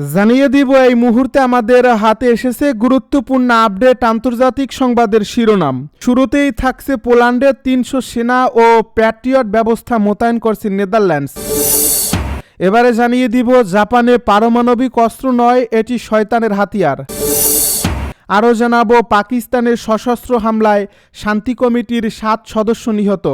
জানিয়ে দিব, এই মুহূর্তে আমাদের হাতে এসেছে গুরুত্বপূর্ণ আপডেট আন্তর্জাতিক সংবাদের শিরোনাম। শুরুতেই থাকছে পোল্যান্ডের তিনশো সেনা ও প্যাট্রিয়ট ব্যবস্থা মোতায়েন করছে নেদারল্যান্ডস। এবারে জানিয়ে দিব, জাপানে পারমাণবিক অস্ত্র নয়, এটি শয়তানের হাতিয়ার। আরও জানাব, পাকিস্তানের সশস্ত্র হামলায় শান্তি কমিটির সাত সদস্য নিহত।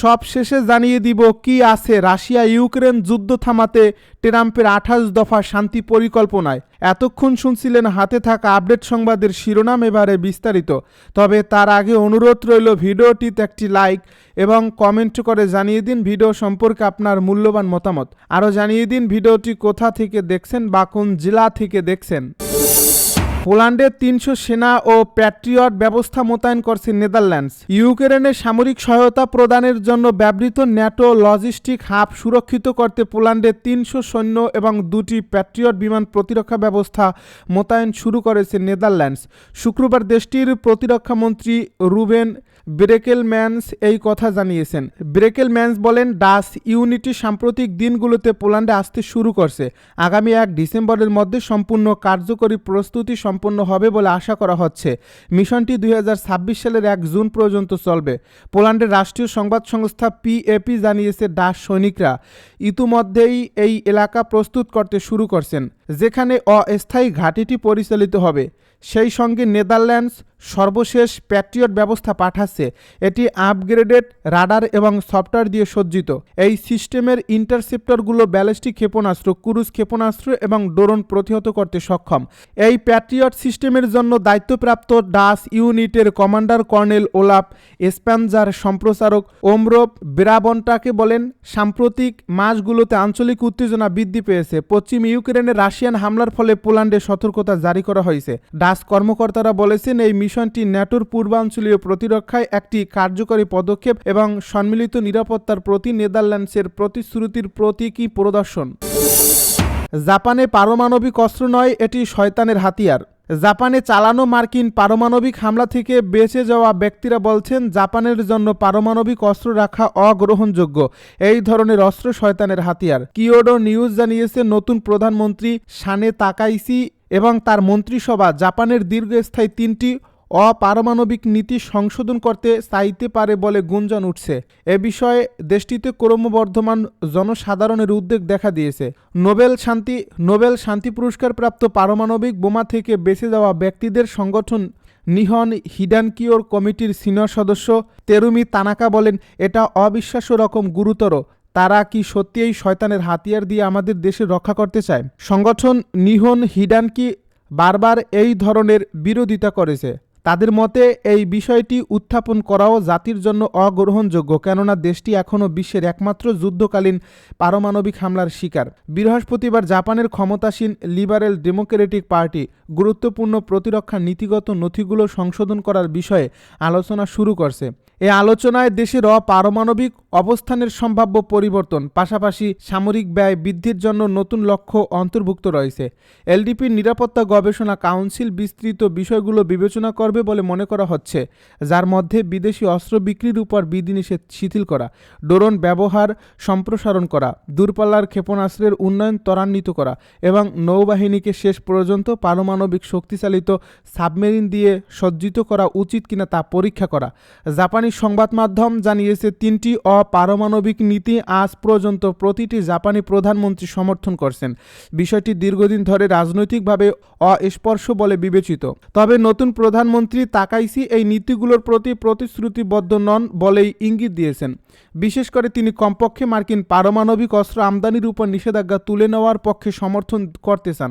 সব শেষে জানিয়ে দিব কি আছে রাশিয়া ইউক্রেন যুদ্ধ থামাতে ট্রাম্পের আঠাশ দফা শান্তি পরিকল্পনায়। এতক্ষণ শুনছিলেন হাতে থাকা আপডেট সংবাদের শিরোনাম এবারে বিস্তারিত। তবে তার আগে অনুরোধ রইল ভিডিওটিতে একটি লাইক এবং কমেন্ট করে জানিয়ে দিন ভিডিও সম্পর্কে আপনার মূল্যবান মতামত। আরও জানিয়ে দিন ভিডিওটি কোথা থেকে দেখছেন বা কোন জেলা থেকে দেখছেন। পোল্যান্ডের তিনশো সেনা ও প্যাট্রিয়ট ব্যবস্থা মোতায়েন করছে নেদারল্যান্ডস। ইউক্রেনে সামরিক সহায়তা প্রদানের জন্য ব্যবহৃত ন্যাটো লজিস্টিক হাব সুরক্ষিত করতে পোল্যান্ডে তিনশো সৈন্য এবং দুটি প্যাট্রিয়ট বিমান প্রতিরক্ষা ব্যবস্থা মোতায়েন শুরু করেছে নেদারল্যান্ডস। শুক্রবার দেশটির প্রতিরক্ষা মন্ত্রী রুবেন ব্রেকেলম্যানস এই কথা জানিয়েছেন। ব্রেকেল ব্রেকেলম্যানস বলেন ডাস ইউনিটি সাম্প্রতিক দিনগুলোতে পোল্যান্ডে আসতে শুরু করছে। আগামী এক ডিসেম্বরের মধ্যে সম্পূর্ণ কার্যকরী প্রস্তুতি সম্পন্ন হবে বলে আশা করা হচ্ছে। মিশনটি দুই হাজার ছাব্বিশ সালের এক জুন পর্যন্ত চলবে। পোল্যান্ডের রাষ্ট্রীয় সংবাদ সংস্থা পিএপি জানিয়েছে ডাস সৈনিকরা ইতিমধ্যেই এই এলাকা প্রস্তুত করতে শুরু করছেন। যেখানে অস্থায়ী ঘাঁটিটি পরিচালিত হবে, সেই সঙ্গে নেদারল্যান্ডস সর্বশেষ প্যাট্রিয়ট ব্যবস্থা পাঠাচ্ছে। এটি আপগ্রেডেড রাডার এবং সফটওয়্যার দিয়ে সজ্জিত। এই সিস্টেমের ইন্টারসেপ্টরগুলো ব্যালিস্টিক ক্ষেপণাস্ত্র, ক্রুজ ক্ষেপণাস্ত্র এবং ড্রোন প্রতিহত করতে সক্ষম। এই প্যাট্রিয়ট সিস্টেমের জন্য দায়িত্বপ্রাপ্ত ডাস ইউনিটের কমান্ডার কর্নেল ওলাপ স্প্যানজার সম্প্রচারক ওমরোপ ব্রাবন্টাকে বলেন, সাম্প্রতিক মাসগুলোতে আঞ্চলিক উত্তেজনা বৃদ্ধি পেয়েছে। পশ্চিম ইউক্রেনে রাশিয়ান হামলার ফলে পোল্যান্ডে সতর্কতা জারি করা হয়েছে। ডাস কর্মকর্তারা বলেছেন, এই মিশনটি ন্যাটোর পূর্বাঞ্চলীয় প্রতিরক্ষায় একটি কার্যকরী পদক্ষেপ এবং সম্মিলিত নিরাপত্তার প্রতি নেদারল্যান্ডসের প্রতিশ্রুতির প্রতীকী প্রদর্শন। জাপানে পারমাণবিক অস্ত্র নয়, এটি শয়তানের হাতিয়ার। জাপানে চালানো মার্কিন পারমাণবিক হামলা থেকে বেঁচে যাওয়া ব্যক্তিরা বলছেন, জাপানের জন্য পারমাণবিক অস্ত্র রাখা অগ্রহণযোগ্য। এই ধরনের অস্ত্র শয়তানের হাতিয়ার। কিওডো নিউজ জানিয়েছে, নতুন প্রধানমন্ত্রী সানে তাকাইসি এবং তার মন্ত্রিসভা জাপানের দীর্ঘস্থায়ী তিনটি অপারমাণবিক নীতি সংশোধন করতে চাইতে পারে বলে গুঞ্জন উঠছে। এ বিষয়ে দেশটিতে ক্রমবর্ধমান জনসাধারণের উদ্বেগ দেখা দিয়েছে। নোবেল শান্তি নোবেল শান্তি পুরস্কার প্রাপ্ত পারমাণবিক বোমা থেকে বেঁচে যাওয়া ব্যক্তিদের সংগঠন নিহন হিডানকিওর কমিটির সিনিয়র সদস্য তেরুমি তানাকা বলেন, এটা অবিশ্বাস্য রকম গুরুতর। তারা কি সত্যি এই শয়তানের হাতিয়ার দিয়ে আমাদের দেশে রক্ষা করতে চায়? সংগঠন নিহন হিডানকি বারবার এই ধরনের বিরোধিতা করেছে। তাদের মতে, এই বিষয়টি উত্থাপন করাও জাতির জন্য অগ্রহণযোগ্য, কেননা দেশটি এখনও বিশ্বের একমাত্র যুদ্ধকালীন পারমাণবিক হামলার শিকার। বৃহস্পতিবার জাপানের ক্ষমতাসীন লিবারেল ডেমোক্রেটিক পার্টি গুরুত্বপূর্ণ প্রতিরক্ষা নীতিগত নথিগুলো সংশোধন করার বিষয়ে আলোচনা শুরু করছে। এ আলোচনায় দেশের অপারমাণবিক অবস্থানের সম্ভাব্য পরিবর্তন, পাশাপাশি সামরিক ব্যয় বৃদ্ধির জন্য নতুন লক্ষ্য অন্তর্ভুক্ত রয়েছে। এলডিপির নিরাপত্তা গবেষণা কাউন্সিল বিস্তৃত বিষয়গুলো বিবেচনা করবে বলে মনে করা হচ্ছে, যার মধ্যে বিদেশি অস্ত্র বিক্রির উপর বিধিনিষেধ শিথিল করা, ড্রোন ব্যবহার সম্প্রসারণ করা, দূরপাল্লার ক্ষেপণাস্ত্রের উন্নয়ন ত্বরান্বিত করা এবং নৌবাহিনীকে শেষ পর্যন্ত পারমাণবিক শক্তিচালিত সাবমেরিন দিয়ে সজ্জিত করা উচিত কিনা তা পরীক্ষা করা। জাপানি সংবাদ মাধ্যম জানিয়েছে, তিনটি অপারমাণবিক নীতি আজ পর্যন্ত প্রতিটি জাপানি প্রধানমন্ত্রী সমর্থন করছেন। বিষয়টি দীর্ঘদিন ধরে রাজনৈতিকভাবে অস্পর্শ বলে বিবেচিত। তবে নতুন প্রধানমন্ত্রী তাকাইসি এই নীতিগুলোর প্রতি প্রতিশ্রুতিবদ্ধ নন বলেই ইঙ্গিত দিয়েছেন। বিশেষ করে তিনি কমপক্ষে মার্কিন পারমাণবিক অস্ত্র আমদানির উপর নিষেধাজ্ঞা তুলে নেওয়ার পক্ষে সমর্থন করতে চান।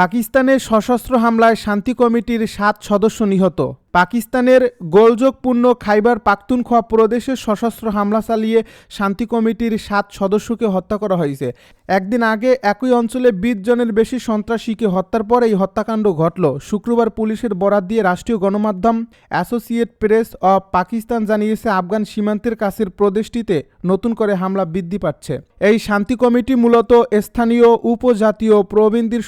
পাকিস্তানের সশস্ত্র হামলায় শান্তি কমিটির সাত সদস্য নিহত। পাকিস্তানের গোলযোগপূর্ণ খাইবার পাখতুনখোয়া প্রদেশে সশস্ত্র হামলা চালিয়ে শান্তি কমিটির সাত সদস্যকে হত্যা করা হয়েছে। একদিন আগে একই অঞ্চলে বিশ জনের বেশি সন্ত্রাসীকে হত্যার পর এই হত্যাকাণ্ড ঘটল। শুক্রবার পুলিশের বরাত দিয়ে রাষ্ট্রীয় গণমাধ্যম অ্যাসোসিয়েট প্রেস অব পাকিস্তান জানিয়েছে, আফগান সীমান্তের কাছের প্রদেশটিতে নতুন করে হামলা বৃদ্ধি পাচ্ছে। এই শান্তি কমিটি মূলত স্থানীয় উপজাতীয় প্রবীণদের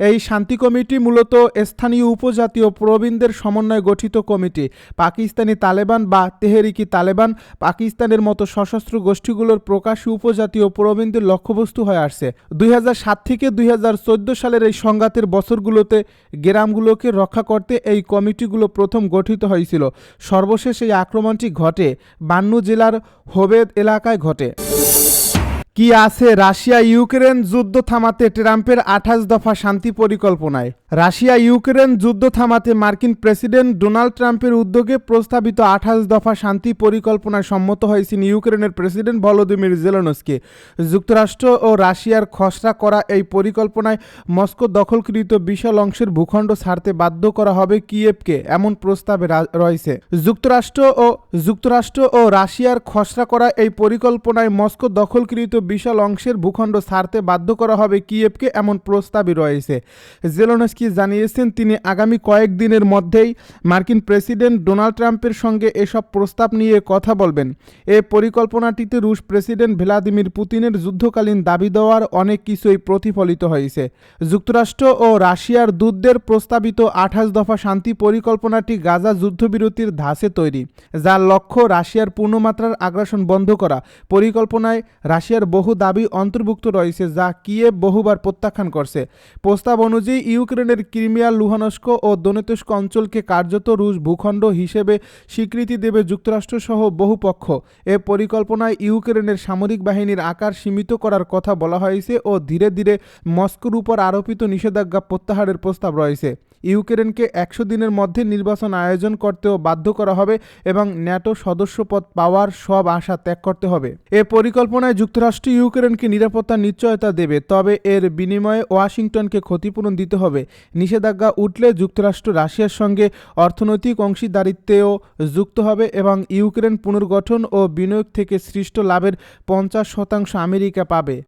এই শান্তি কমিটি মূলত স্থানীয় উপজাতীয় প্রবীণদের সমন্বয়ে গঠিত কমিটি। পাকিস্তানি তালেবান বা তেহরিকি তালেবান পাকিস্তানের মতো সশস্ত্র গোষ্ঠীগুলোর প্রকাশ্যে উপজাতীয় প্রবীণদের লক্ষ্যবস্তু হয়ে আসছে। দুই থেকে দুই হাজার চোদ্দ সালের এই সংঘাতের বছরগুলোতে গ্রামগুলোকে রক্ষা করতে এই কমিটিগুলো প্রথম গঠিত হয়েছিল। সর্বশেষ এই আক্রমণটি ঘটে বান্নু জেলার হোবেদ এলাকায় ঘটে। কি আছে রাশিয়া ইউক্রেন যুদ্ধ থামাতে ট্রাম্পের আঠাশ দফা শান্তি পরিকল্পনায়? রাশিয়া ইউক্রেন যুদ্ধ থামাতে মার্কিন প্রেসিডেন্ট ডোনাল্ড ট্রাম্পের উদ্যোগে প্রস্তাবিত আঠাশ দফা শান্তি পরিকল্পনায় সম্মত হয়েছেন ইউক্রেনের প্রেসিডেন্ট ভলোদিমির জেলনস্কি। যুক্তরাষ্ট্র ও রাশিয়ার খসড়া করা এই পরিকল্পনায় মস্কো দখলকৃত বিশাল অংশের ভূখণ্ড ছাড়তে বাধ্য করা হবে কিয়েভকে, এমন প্রস্তাবে রয়েছে। যুক্তরাষ্ট্র ও যুক্তরাষ্ট্র ও রাশিয়ার খসড়া করা এই পরিকল্পনায় মস্কো দখলকৃত বিশাল অংশের ভূখণ্ড ছাড়তে বাধ্য করা হবে কিয়েভকে এমন প্রস্তাবই রয়েছে। জেলোনস্কি জানিয়েছেন, তিনি আগামী কয়েকদিনের মধ্যেই মার্কিন প্রেসিডেন্ট ডোনাল্ড ট্রাম্পের সঙ্গে এসব প্রস্তাব নিয়ে কথা বলবেন। এ পরিকল্পনাটিতে রুশ প্রেসিডেন্ট ভ্লাদিমির পুতিনের যুদ্ধকালীন দাবি দেওয়ার অনেক কিছুই প্রতিফলিত হয়েছে। যুক্তরাষ্ট্র ও রাশিয়ার দূতদের প্রস্তাবিত আঠাশ দফা শান্তি পরিকল্পনাটি গাজা যুদ্ধবিরতির ধাঁচে তৈরি, যার লক্ষ্য রাশিয়ার পূর্ণমাত্রার আগ্রাসন বন্ধ করা। পরিকল্পনায় রাশিয়ার বহু দাবি অন্তর্ভুক্ত রয়েছে যা কিয়েভ বহুবার প্রত্যাখ্যান করছে। প্রস্তাব অনুযায়ী, ইউক্রেনের ক্রিমিয়া, লুহানস্ক ও দনেতস্ক অঞ্চলকে কার্যত রুশ ভূখণ্ড হিসেবে স্বীকৃতি দেবে যুক্তরাষ্ট্রসহ বহু পক্ষ। এ পরিকল্পনায় ইউক্রেনের সামরিক বাহিনীর আকার সীমিত করার কথা বলা হয়েছে ও ধীরে ধীরে মস্কোর উপর আরোপিত নিষেধাজ্ঞা প্রত্যাহারের প্রস্তাব রয়েছে। ইউক্রেনকে একশো দিনের মধ্যে নির্বাচন আয়োজন করতেও বাধ্য করা হবে এবং ন্যাটো সদস্যপদ পাওয়ার সব আশা ত্যাগ করতে হবে। এ পরিকল্পনায় যুক্তরাষ্ট্র ইউক্রেনকে নিরাপত্তা নিশ্চয়তা দেবে, তবে এর বিনিময়ে ওয়াশিংটনকে ক্ষতিপূরণ দিতে হবে। নিষেধাজ্ঞা উঠলে যুক্তরাষ্ট্র রাশিয়ার সঙ্গে অর্থনৈতিক অংশীদারিত্বেও যুক্ত হবে এবং ইউক্রেন পুনর্গঠন ও বিনিয়োগ থেকে সৃষ্ট লাভের পঞ্চাশ শতাংশ আমেরিকা পাবে।